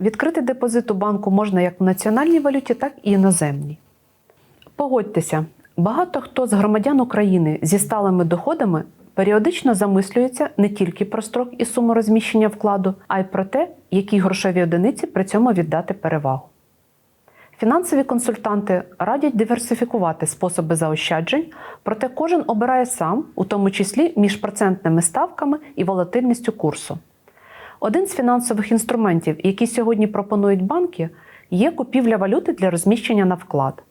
відкрити депозит у банку можна як в національній валюті, так і іноземній. Погодьтеся, багато хто з громадян України зі сталими доходами періодично замислюється не тільки про строк і суму розміщення вкладу, а й про те, якій грошовій одиниці при цьому віддати перевагу. Фінансові консультанти радять диверсифікувати способи заощаджень, проте кожен обирає сам, у тому числі між процентними ставками і волатильністю курсу. Один з фінансових інструментів, які сьогодні пропонують банки, є купівля валюти для розміщення на вклад.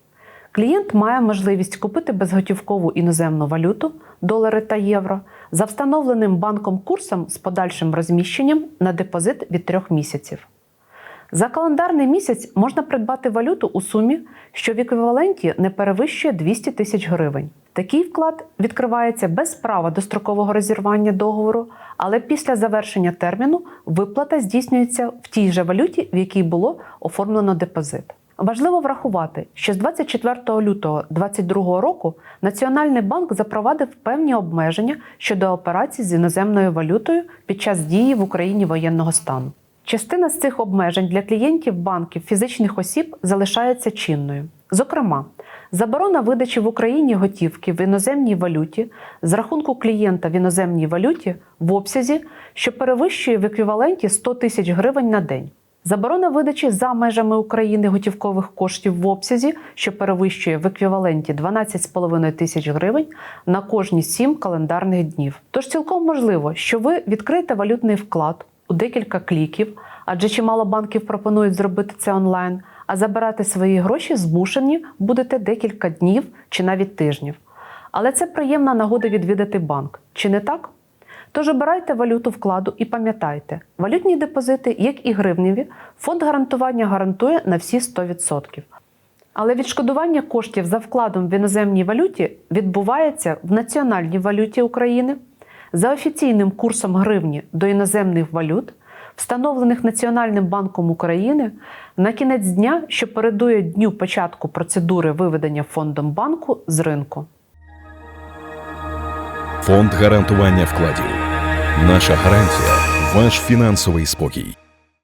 Клієнт має можливість купити безготівкову іноземну валюту, долари та євро, за встановленим банком курсом з подальшим розміщенням на депозит від трьох місяців. За календарний місяць можна придбати валюту у сумі, що в еквіваленті не перевищує 200 тисяч гривень. Такий вклад відкривається без права дострокового розірвання договору, але після завершення терміну виплата здійснюється в тій же валюті, в якій було оформлено депозит. Важливо врахувати, що з 24 лютого 2022 року Національний банк запровадив певні обмеження щодо операцій з іноземною валютою під час дії в Україні воєнного стану. Частина з цих обмежень для клієнтів банків фізичних осіб залишається чинною. Зокрема, заборона видачі в Україні готівки в іноземній валюті з рахунку клієнта в іноземній валюті в обсязі, що перевищує в еквіваленті 100 тисяч гривень на день. Заборона видачі за межами України готівкових коштів в обсязі, що перевищує в еквіваленті 12,5 тисяч гривень на кожні 7 календарних днів. Тож цілком можливо, що ви відкриєте валютний вклад у декілька кліків, адже чимало банків пропонують зробити це онлайн, а забирати свої гроші змушені будете декілька днів чи навіть тижнів. Але це приємна нагода відвідати банк, чи не так? Тож обирайте валюту вкладу і пам'ятайте, валютні депозити, як і гривневі, фонд гарантування гарантує на всі 100%. Але відшкодування коштів за вкладом в іноземній валюті відбувається в національній валюті України за офіційним курсом гривні до іноземних валют, встановлених Національним банком України на кінець дня, що передує дню початку процедури виведення фондом банку з ринку. Фонд гарантування вкладів. Наша гарантія ваш фінансовий спокій.